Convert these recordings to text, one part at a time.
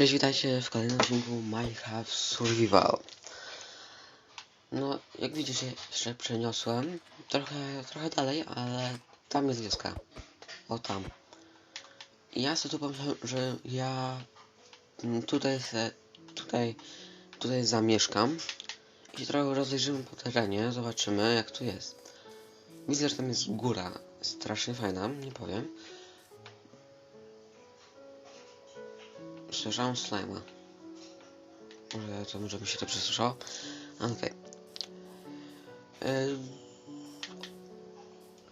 Cześć, witajcie w kolejnym odcinku Minecraft Survival. No, jak widzicie, jeszcze przeniosłem trochę, trochę dalej, ale tam jest wioska. O tam. I ja sobie tu pomyślałem, że ja tutaj se, tutaj, tutaj zamieszkam i trochę rozejrzymy po terenie, zobaczymy jak tu jest. Widzę, że tam jest góra, strasznie fajna, nie powiem. Słyszałem slajma. Może to może mi się to przesłyszało? Okej. Ym,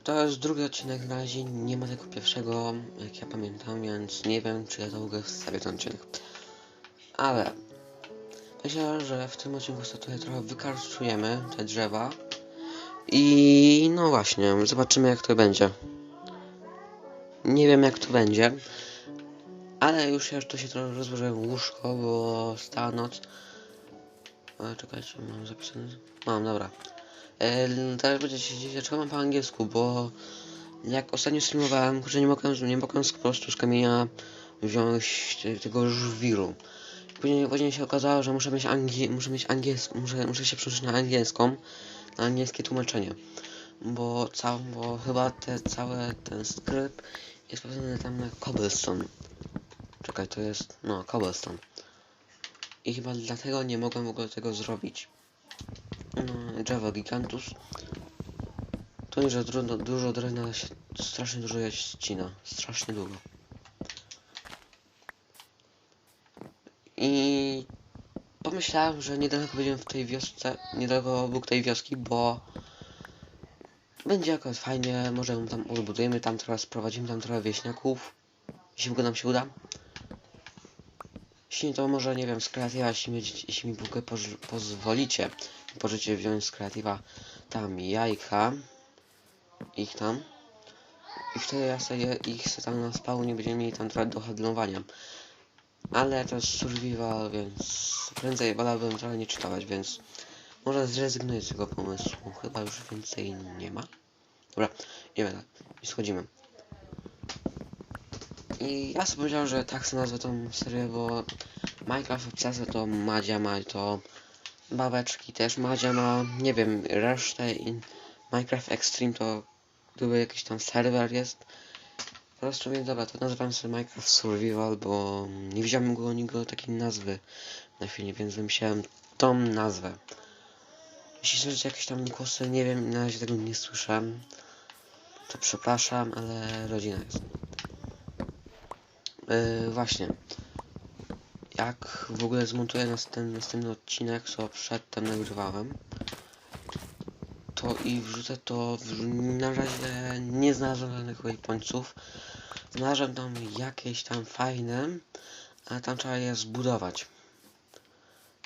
To jest drugi odcinek na razie, nie ma tego pierwszego, jak ja pamiętam, więc nie wiem, czy ja to mogę wstawić ten odcinek. Ale myślę, że w tym odcinku sobie trochę wykarczujemy te drzewa. I no właśnie, zobaczymy jak to będzie. Nie wiem jak to będzie. Ale już ja tu się trochę rozłożyłem łóżko, bo stała noc. Ale czekajcie, mam zapisane. Mam, dobra. E, teraz będziecie się dziwić, dlaczego mam po angielsku, bo jak ostatnio streamowałem, że nie mogłem, nie mogłem po prostu z kamienia wziąć te- tego żwiru. Później, później się okazało, że muszę mieć, angi muszę mieć angielską, muszę, muszę się przełączyć na angielską, na angielskie tłumaczenie. Bo, bo chyba te całe ten skrypt jest postawiony tam na cobblestone. Czekaj, to jest, no, cobblestone. I chyba dlatego nie mogłem w ogóle tego zrobić. No, Java Gigantus. To nie, że dużo, drewna się strasznie dużo je ścina. Strasznie długo. I pomyślałem, że niedaleko będziemy w tej wiosce, niedaleko obok tej wioski, bo będzie jakoś fajnie, może ją tam odbudujemy, tam trochę sprowadzimy tam trochę wieśniaków, jeśli ogóle nam się uda. Jeśli to może, nie wiem, z kreatywa, jeśli, mi- jeśli mi pozwolicie, możecie wziąć z kreatywa tam jajka, ich tam, i wtedy ja sobie ich se tam na spawnie będziemy mieli tam trochę do handlowania. Ale to jest survival, więc prędzej wolałbym trochę nie czytać, więc może zrezygnuję z tego pomysłu. Chyba już więcej nie ma. Dobra, nie będę. I schodzimy. I ja sobie powiedziałem, że tak sobie nazwę tą serię, bo Minecraft Obsesja to Madzia ma to babeczki też Madzia ma, nie wiem, resztę i Minecraft Extreme to gdyby jakiś tam serwer jest. Po prostu więc dobra, to nazywam sobie Minecraft Survival, bo nie widziałem go nigdy takiej nazwy na chwilę, więc wymyślałem tą nazwę. Jeśli słyszycie jakieś tam głosy, nie wiem, na razie tego nie słyszałem, to przepraszam, ale rodzina jest. Yy, właśnie. Jak w ogóle zmontuję nas ten następny odcinek, co przedtem nagrywałem, to i wrzucę to. Na razie nie znalazłem żadnych waypointów. Znalazłem tam jakieś tam fajne, ale tam trzeba je zbudować.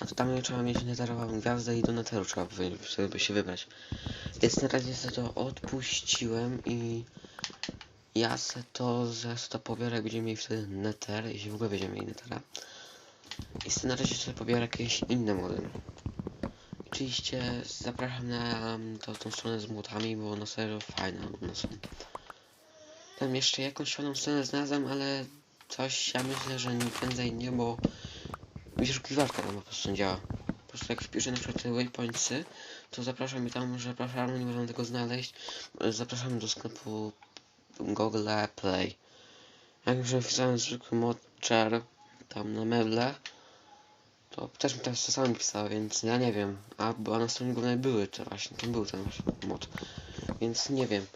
A to tam trzeba mieć netherową gwiazdę i do netheru trzeba sobie by się wybrać. Więc na razie sobie to odpuściłem i ja se to, se to pobiorę, będziemy mieli wtedy nether, jeśli w ogóle będziemy mieli nethera. I sobie na razie sobie pobiorę jakieś inne mody. Oczywiście zapraszam na to, tą stronę z młotami, bo na serio fajne one są. Tam jeszcze jakąś fajną stronę znalazłem, ale coś ja myślę, że nie prędzej nie, bo wyszukiwarka tam po prostu działa. Po prostu jak wpiszę na przykład te waypointsy, to zapraszam mi tam, że zapraszam, nie można tego znaleźć. Zapraszam do sklepu Google Play. Jak już wpisałem zwykły modcher tam na meble, to też mi tam czasami pisało, więc ja nie wiem. A bo na stronie głównej były te właśnie, tam był ten mod. Więc nie wiem.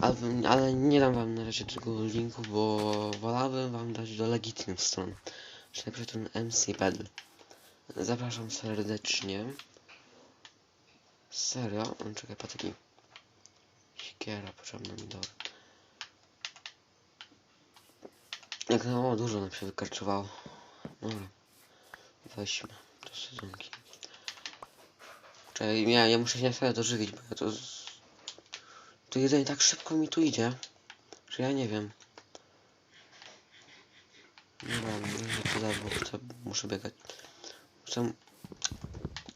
Ale, ale nie dam wam na razie tego linku, bo wolałbym wam dać do legitymnych stron. Czy na przykład ten MCPed. Zapraszam serdecznie. Serio? On czekaj, patyki. Sikiera potrzebna mi do. Jak no dużo nam się wykarczowało. Dobra. Weźmy do sezonki. Czekaj, ja, ja muszę się na chwilę dożywić, bo ja to... To jedzenie tak szybko mi tu idzie, że ja nie wiem. Dobra, nie tyle, bo chcę, muszę biegać. Chcę...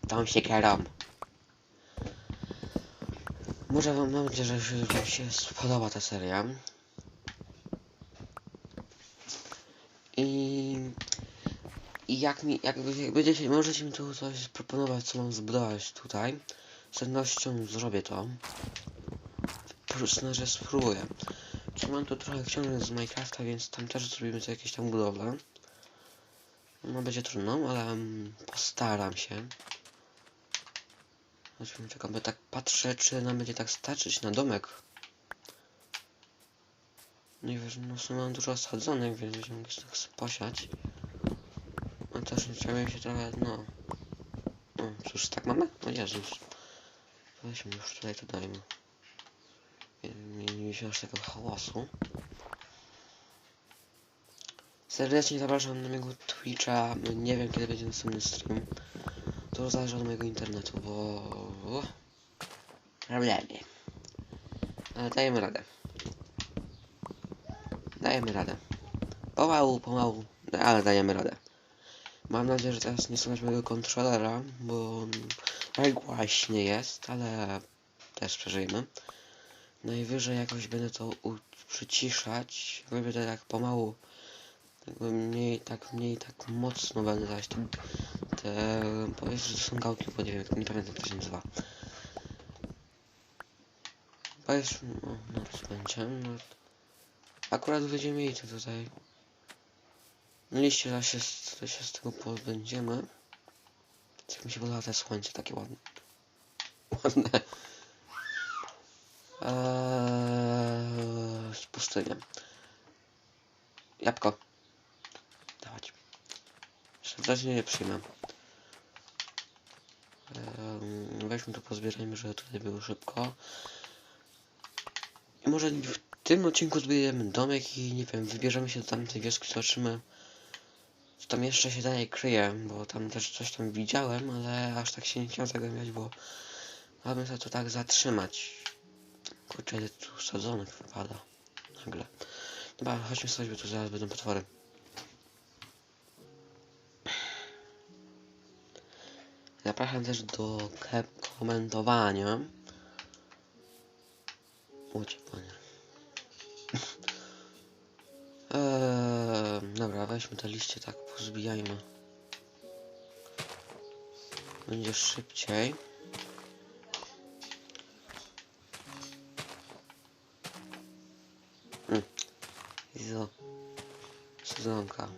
Tam się kieram. Może wam mam nadzieję, że że wam się spodoba ta seria. I I jak mi, jak, jak będziecie, możecie mi tu coś proponować, co mam zbudować tutaj. Z pewnością zrobię to. Plus, no, że spróbuję. Czy mam tu trochę książek z Minecrafta, więc tam też zrobimy sobie jakieś tam budowle. No będzie trudno, ale mm, postaram się. Zobaczmy, czekam, bo tak patrzę, czy nam będzie tak starczyć na domek. Nie wiesz, no w sumie mam dużo osadzonych, więc będziemy mogli tak posiać. No też chciałem się trochę, no... No, cóż, tak mamy? O Jezus. Weźmy już tutaj to dajmy. Nie, nie, mieliśmy aż takiego hałasu. Serdecznie zapraszam na mojego Twitcha. Nie wiem kiedy będzie następny stream. To zależy od mojego internetu, bo... Problemy. Ale dajemy radę. Dajemy radę. Pomału, pomału, ale dajemy radę. Mam nadzieję, że teraz nie słychać mojego kontrolera, bo tak właśnie jest, ale też przeżyjemy. Najwyżej jakoś będę to przyciszać, jakby będę tak pomału, jakby mniej, tak mniej, tak mocno będę dać te, te powiedz, że to są gałki, bo nie wiem, nie pamiętam to się nazywa. Powiedz, no, no to będzie, no. Akurat będziemy mieli to tutaj. No liście to się, to się z tego pozbędziemy. Jak mi się podoba te słońce, takie ładne. Ładne. Eee, z pustynią. Jabłko. Dawać. Jeszcze w razie nie przyjmę. Eee, weźmy to pozbierajmy, żeby tutaj było szybko. I może w tym odcinku zbudujemy domek i nie wiem, wybierzemy się do tamtej wioski, zobaczymy co tam jeszcze się dalej kryje, bo tam też coś tam widziałem, ale aż tak się nie chciałem zagłębiać, bo mamy to tak zatrzymać. Kurczę, ile tu sadzonek wypada. Nagle. Dobra, chodźmy sobie, bo tu zaraz będą potwory. Zapraszam też do komentowania. Łucie, panie. Eee, dobra, weźmy te liście tak, pozbijajmy. Będzie szybciej. Mm. Zo. Sezonka.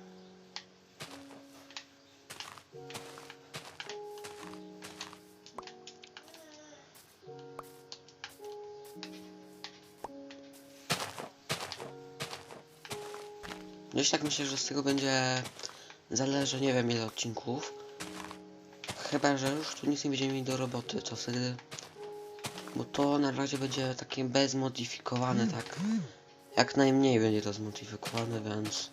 Gdzieś tak myślę, że z tego będzie zależy, nie wiem ile odcinków. Chyba, że już tu nic nie będziemy mieli do roboty, to wtedy... Bo to na razie będzie takie bezmodyfikowane, tak. Jak najmniej będzie to zmodyfikowane, więc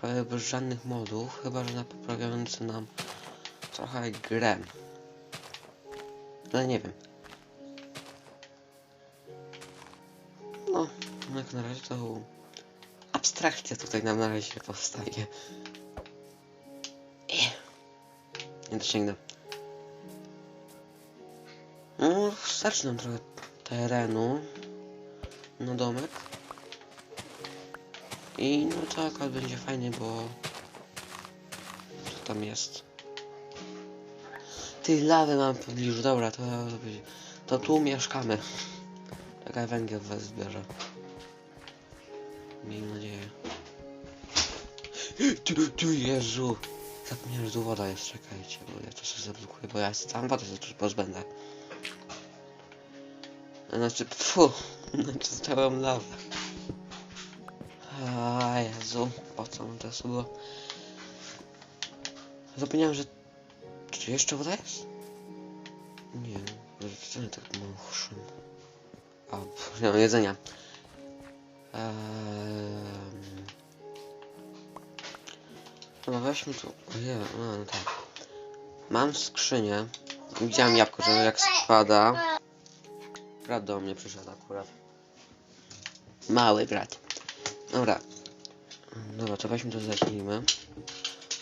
prawie bez żadnych modów, chyba że na poprawiający nam trochę grę. Ale nie wiem. No, jak na razie to abstrakcja tutaj nam na razie powstaje. Ech. Nie dosięgnę. No, starczy nam trochę terenu na domek. I no to akurat będzie fajnie, bo co tam jest? Ty lawy mam w pobliżu, dobra, to, to, to tu mieszkamy. Czekaj, węgiel was zbierze. Miejmy nadzieję. Tu, tu, Jezu! Zapomniałem, że tu woda jest, czekajcie, bo ja to sobie zablokuję, bo ja sam wodę się pozbędę. Znaczy, pfu, znaczy stałem lawę. A Jezu, po co mam to było? Zapomniałem, że... Czy jeszcze woda jest? Nie, że tak muszę. A, pff, nie mam jedzenia. No weźmy tu. Ojej, no, no tak. Mam skrzynię. Widziałem jabłko, że jak spada. Brat do mnie przyszedł akurat. Mały brat. Dobra. Dobra, to weźmy to zacznijmy.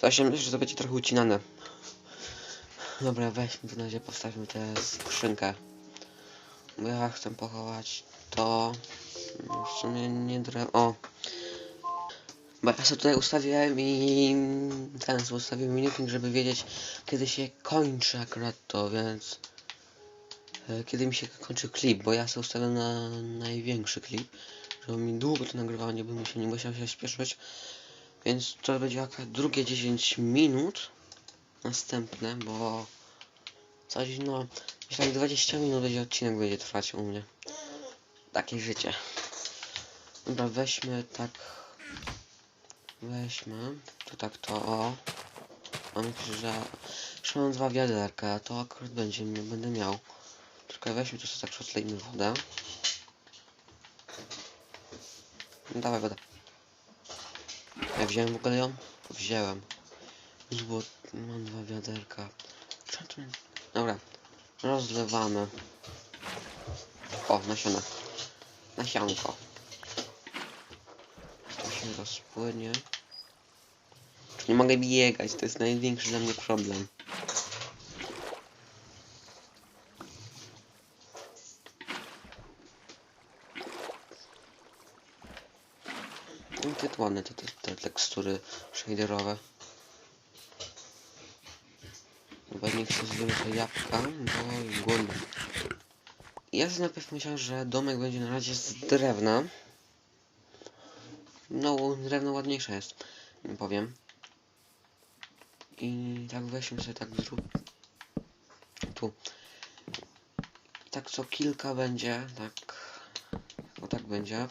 Właśnie myślę, że to będzie trochę ucinane. Dobra, weźmy w razie postawimy tę skrzynkę. Bo ja chcę pochować to. W sumie nie dre... O! Bo ja sobie tutaj ustawiłem i ten ustawiłem minutnik, żeby wiedzieć kiedy się kończy akurat to, więc e, kiedy mi się kończy klip, bo ja sobie ustawiam na największy klip, żeby mi długo to nagrywało, nie bym się nie musiał się śpieszyć, więc to będzie akurat drugie 10 minut następne, bo coś no myślę, że 20 minut będzie odcinek będzie trwać u mnie. Takie życie. Dobra, weźmy tak Weźmy, to tak to o. Mam krzyża. Już mam dwa wiaderka, to akurat będzie, będę miał. Tylko weźmy to sobie tak przetlejmy wodę. Dawaj wodę. Ja wziąłem w ogóle ją? Wziąłem. Zło... Mam dwa wiaderka. Tu... Dobra. Rozlewamy. O, nasiona. Nasionko. To się rozpłynie. Nie mogę biegać, to jest największy dla mnie problem. No ładne te, te, te tekstury shaderowe. Chyba nie chcę zjeść te jabłka, bo głodny. Ja sobie najpierw myślałem, że domek będzie na razie z drewna. No, drewno ładniejsze jest, powiem. I tak weźmy sobie tak zrób. Tu. I tak co kilka będzie, tak. O tak będzie.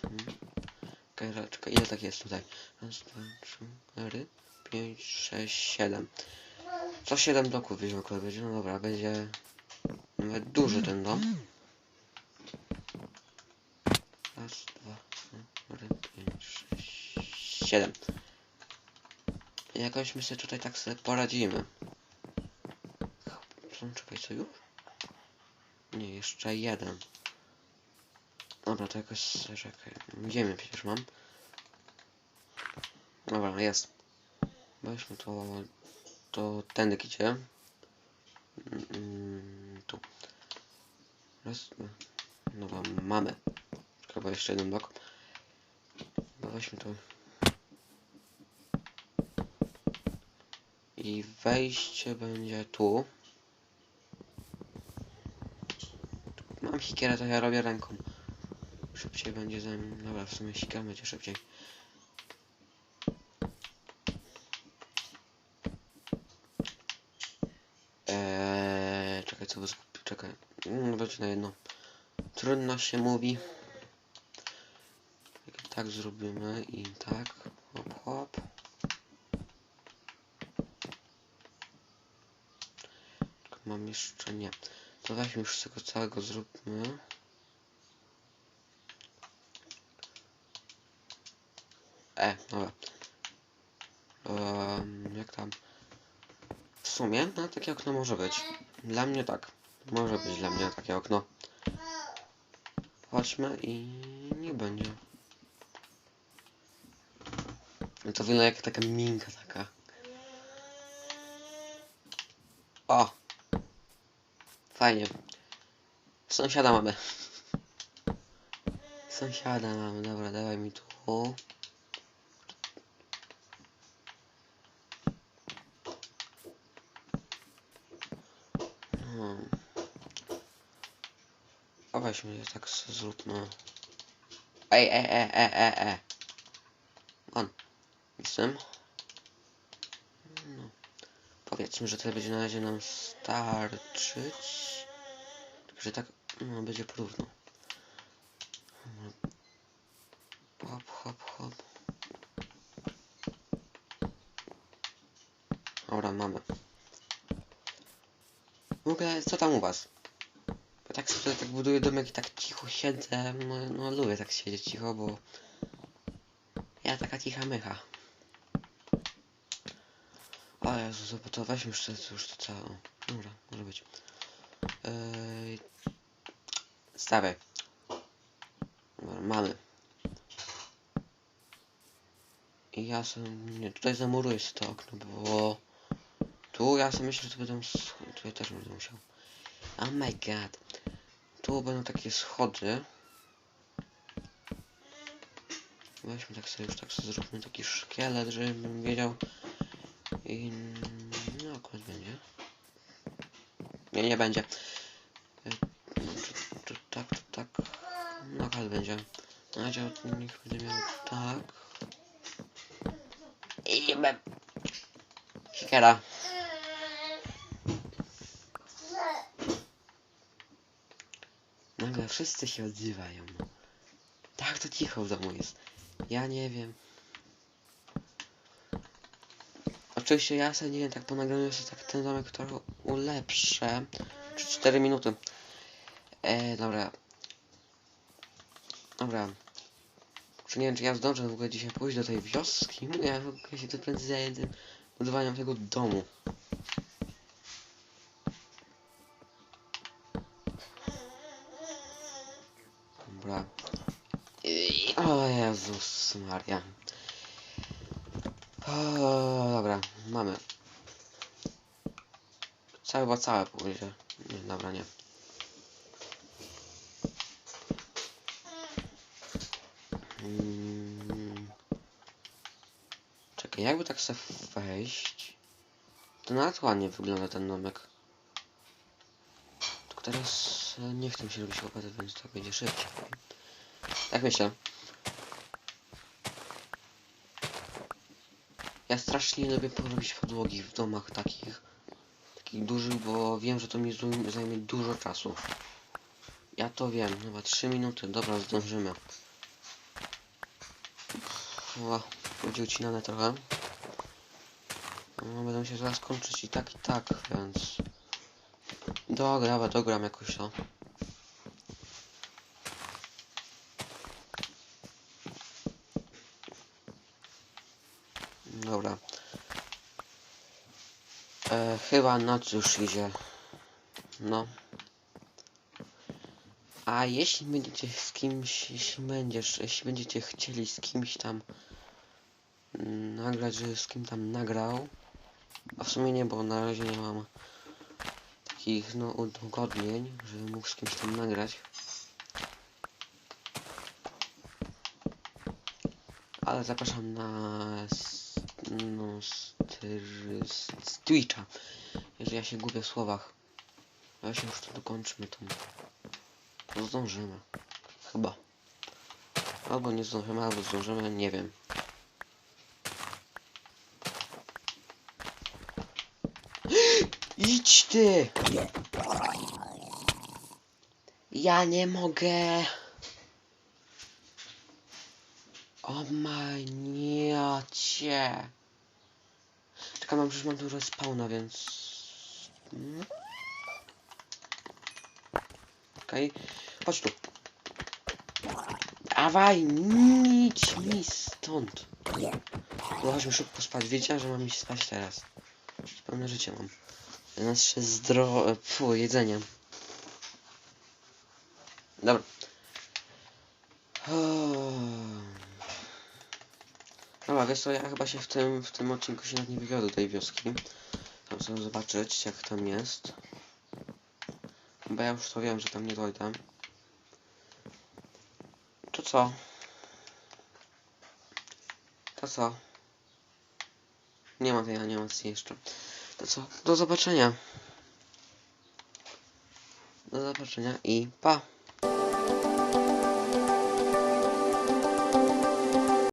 Czekaj, ile tak jest tutaj? Raz, dwa, trzy, cztery, pięć, sześć, siedem. Co siedem bloków akurat będzie? No dobra, będzie duży ten dom. 7. Jakoś my sobie tutaj tak sobie poradzimy. Czekaj, co już? Nie, jeszcze jeden. Dobra, to jakoś... czekaj. Ziemię przecież mam. Dobra, jest. Weźmy to... To tędy idzie. Mm, tu. Raz... Dobra, mamy. Chyba jeszcze jeden blok. Weźmy to... I wejście będzie tu. Mam sikierę, to ja robię ręką. Szybciej będzie zanim... Dobra, w sumie sikiera będzie szybciej. Eee, czekaj, co was... Czekaj. Dajcie na jedno. Trudno się mówi. Tak zrobimy i tak. Hop, hop. Tylko mam jeszcze nie. To weźmy już z tego całego zróbmy. E, dobra. Um, jak tam? W sumie, no takie okno może być. Dla mnie tak. Może być dla mnie takie okno. Chodźmy i nie będzie. To wygląda jak taka minka taka. O! Fajnie. Sąsiada mamy. Sąsiada mamy, dobra, dawaj mi tu. Hmm. A weźmy je tak zróbmy. Ej, e, e, e, e, e. On. Jestem. Powiedzmy, że tyle będzie na razie nam starczyć. Tylko, że tak no, będzie porówno. Hop, hop, hop. Dobra, mamy. W ogóle, co tam u was? Bo tak sobie tak buduję domek i tak cicho siedzę. No, no lubię tak siedzieć cicho, bo ja taka cicha mycha. Jezu, to weźmy już to, już to całe. Dobra, może być. Yy... Dobra, mamy. I ja sobie, nie, tutaj zamuruję sobie to okno, bo tu ja sobie myślę, że to będą ja też będę musiał. Oh my god. Tu będą takie schody. Weźmy tak sobie już tak sobie zróbmy taki szkielet, żebym wiedział. I no akurat będzie. Nie, nie będzie. To tak, tak. No akurat będzie. A dział niech będzie miał tak. I be... Kiera. Nagle wszyscy się odzywają. Tak to cicho w domu jest. Ja nie wiem. Oczywiście ja sobie nie wiem, tak po nagraniu sobie tak ten domek trochę ulepszę. Czy 4 minuty. E, dobra. Dobra. Czy nie wiem, czy ja zdążę w ogóle dzisiaj pójść do tej wioski? Ja w ogóle się tu prędzej zajęję tym budowaniem tego domu. Dobra. I, o Jezus Maria. O, dobra, mamy. Całe, bo całe pójdzie. Nie, dobra, nie. Mm. Czekaj, jakby tak sobie wejść, to nawet ładnie wygląda ten domek. Tylko teraz e, nie chcę się robić łopaty, więc tak będzie szybciej. Tak myślę. Ja strasznie lubię porobić podłogi w domach takich, takich dużych, bo wiem, że to mi zajmie dużo czasu. Ja to wiem, chyba 3 minuty, dobra, zdążymy. O, będzie ucinane trochę. No, będą się zaraz kończyć i tak, i tak, więc... Dobra, dogram jakoś to. Dobra. E, chyba noc już idzie. No. A jeśli będziecie z kimś, jeśli będziesz, jeśli będziecie chcieli z kimś tam nagrać, że z kim tam nagrał, a w sumie nie, bo na razie nie mam takich no udogodnień, żebym mógł z kimś tam nagrać. Ale zapraszam na no, styr, z, z Twitcha. Jeżeli ja się gubię w słowach. Ja się już to dokończmy tą. No zdążymy. Chyba. Albo nie zdążymy, albo zdążymy, nie wiem. Idź ty! Ja nie mogę. O Czekaj, mam przecież mam dużo spawna, więc... Okej. Chodź tu. Dawaj, nic mi stąd. No chodźmy szybko spać. Wiedziałem, że mam iść spać teraz. Pełne życie mam. Nasze zdrowe... Fu, jedzenie. Dobra. Dobra, wiesz co, ja chyba się w tym, w tym odcinku się nie wywiodę do tej wioski. Tam sobie zobaczyć, jak tam jest. Bo ja już to wiem, że tam nie dojdę. To co? To co? Nie ma tej animacji jeszcze. To co? Do zobaczenia. Do zobaczenia i pa!